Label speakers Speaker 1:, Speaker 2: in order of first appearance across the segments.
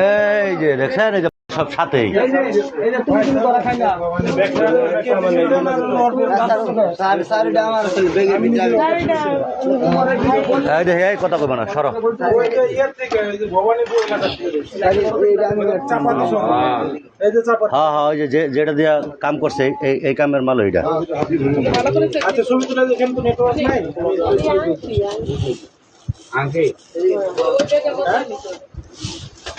Speaker 1: এই যে দেখছেন এই যে সব সাথেই। এই যে এই কথা কইবা না সরো। হ্যাঁ হ্যাঁ ওই যে যে- যেটা দিয়া কাম করছে এই এই কামের মাল ওইটা।
Speaker 2: আচ্ছা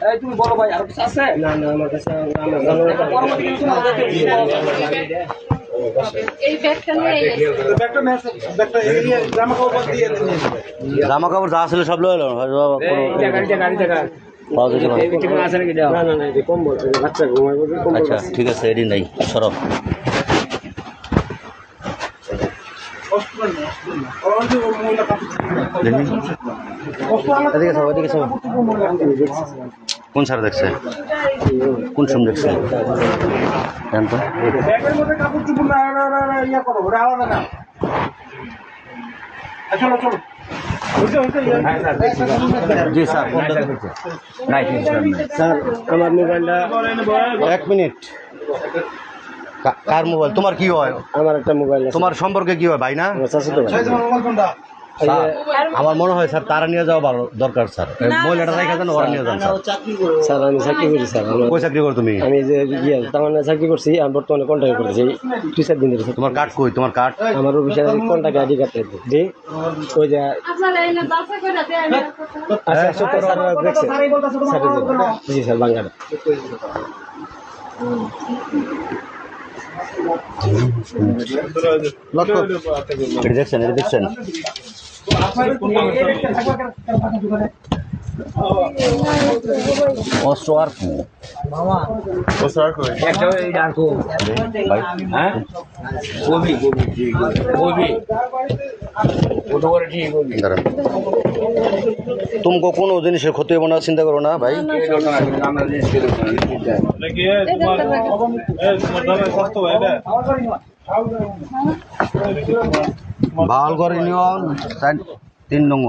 Speaker 3: বাচ্চা
Speaker 4: তুমি বলো ভাই আর কিছু আছে না না আমার কাছে
Speaker 5: এই
Speaker 2: নেই এই জামা কাপড় দিয়ে নিয়ে
Speaker 1: জামা কাপড় যা ছিল সব লইলো হয়তো বা কোনো-
Speaker 4: গাড়ি গাড়ি জায়গা
Speaker 1: এদিকে সব এদিকে সব কোন স্যার দেখছে? কোন সময় দেখছে? জান তো।
Speaker 2: ইয়া আচ্ছা, ইয়া।
Speaker 1: জি স্যার
Speaker 4: স্যার। আমার মোবাইলটা
Speaker 1: এক মিনিট। কার মোবাইল তোমার কি হয়?
Speaker 4: আমার একটা মোবাইল আছে।
Speaker 1: তোমার সম্পর্কে কি হয় ভাই না?
Speaker 4: আমার।
Speaker 1: স্যার, মনে হয় স্যার তারা নিয়ে যাওয়া ভালো দরকার স্যার। মহিলাটা রেখে দেন ওরা নিয়ে যান স্যার।
Speaker 4: স্যার আমি চাকরি করি স্যার।
Speaker 1: কই চাকরি করো তুমি?
Speaker 4: আমি যে ইয়ে তার মানে চাকরি করছি আমি বর্তমানে কন্ট্যাক্ট করতেছি। দুই চার দিন ধরে
Speaker 1: তোমার কার্ড কই? তোমার কার্ড
Speaker 4: আমার অফিসে কন্ট্যাক্ট আইডি কার্ড জি ওই যে
Speaker 5: আপনারা এনে বাসা স্যার দেন
Speaker 4: আচ্ছা সত্তর দেখছে জি স্যার বাংলাটা
Speaker 1: লক্ষ্য এটা দেখছেন এটা দেখছেন অস্ত্র আর কি? ভাই
Speaker 4: হ্যাঁ গোবি গোবি গোবি ওটা করে
Speaker 1: তুমকো কোনো জিনিসের ক্ষতি হবে না চিন্তা করো না ভাই ভালো করে নিয়ন তিন নং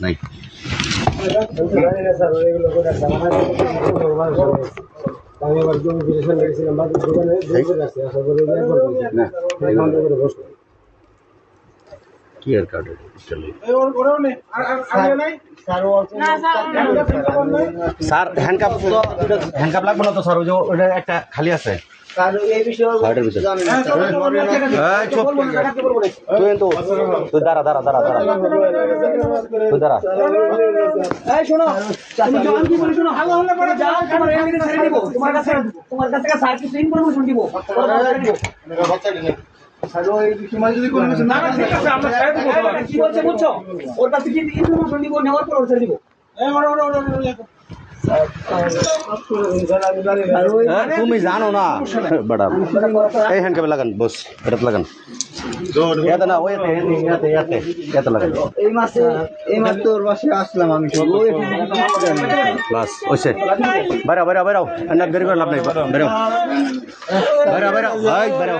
Speaker 1: নাই
Speaker 4: দোকানে
Speaker 1: আর-
Speaker 2: আর নাই?
Speaker 1: স্যার হ্যান্ডকাপ তো হ্যান্ডকাপ লাগবে না তো স্যার ওই যে ওটা একটা খালি আছে
Speaker 3: কারণ এই বিষয়ে
Speaker 1: হার্টের ভিতরে
Speaker 3: জানি না
Speaker 2: হ্যাঁ, চলো, চলো, চলো, ঠিক আছে।
Speaker 1: এই চুপ তুই কিন্তু তুই দাঁড়া দাঁড়া দাঁড়া দাঁড়া তুই দাঁড়া
Speaker 4: এই শোনো তুমি যখন কি বলি শোনো হাল্লা হাল্লা করে যাও তোমার এমনি ছেড়ে দিব তোমার কাছে তোমার কাছে স্যার কিছু ইনফরমেশন দিব
Speaker 2: না, না, ঠিক আছে, আমরা ছেড়ে দেবো তোমার।
Speaker 4: কি বলছে বুঝছ? ওর কাছে কি ইনফরমেশন দিব নেওয়ার পর ওর ছেড়ে দিব
Speaker 1: তুমি জানো না। বেটা এই হ্যান্ডকাপে লাগান বস এটা লাগান। এতে না ওই এতে এতে এতে লাগান।
Speaker 3: এই মাসে এই মাস তোর বাসে আসলাম আমি।
Speaker 1: বাস ওইসে বাইরাও বাইরাও বাইরাও না দেরি করে লাভ নাই বেরো বাইরাও বাইরাও ভাই বাইরাও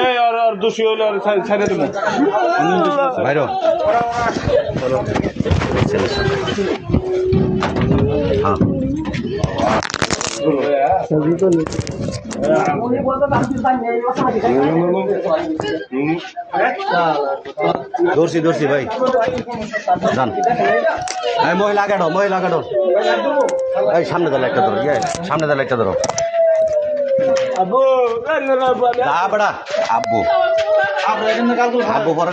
Speaker 2: এই, আর- আর দোষী হলে আর ছা- দেবো।
Speaker 1: বাইরো
Speaker 4: উনি বলতে পারছি ভাই। এই,
Speaker 1: মহিলা আগে মহিলা আগে এই, সামনে দালে একটা ধরো সামনে দালে একটা ধরো। আব্বু। আব্বু পরে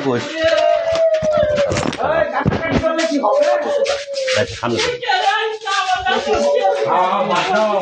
Speaker 1: কইস এই, সামনে ধরো।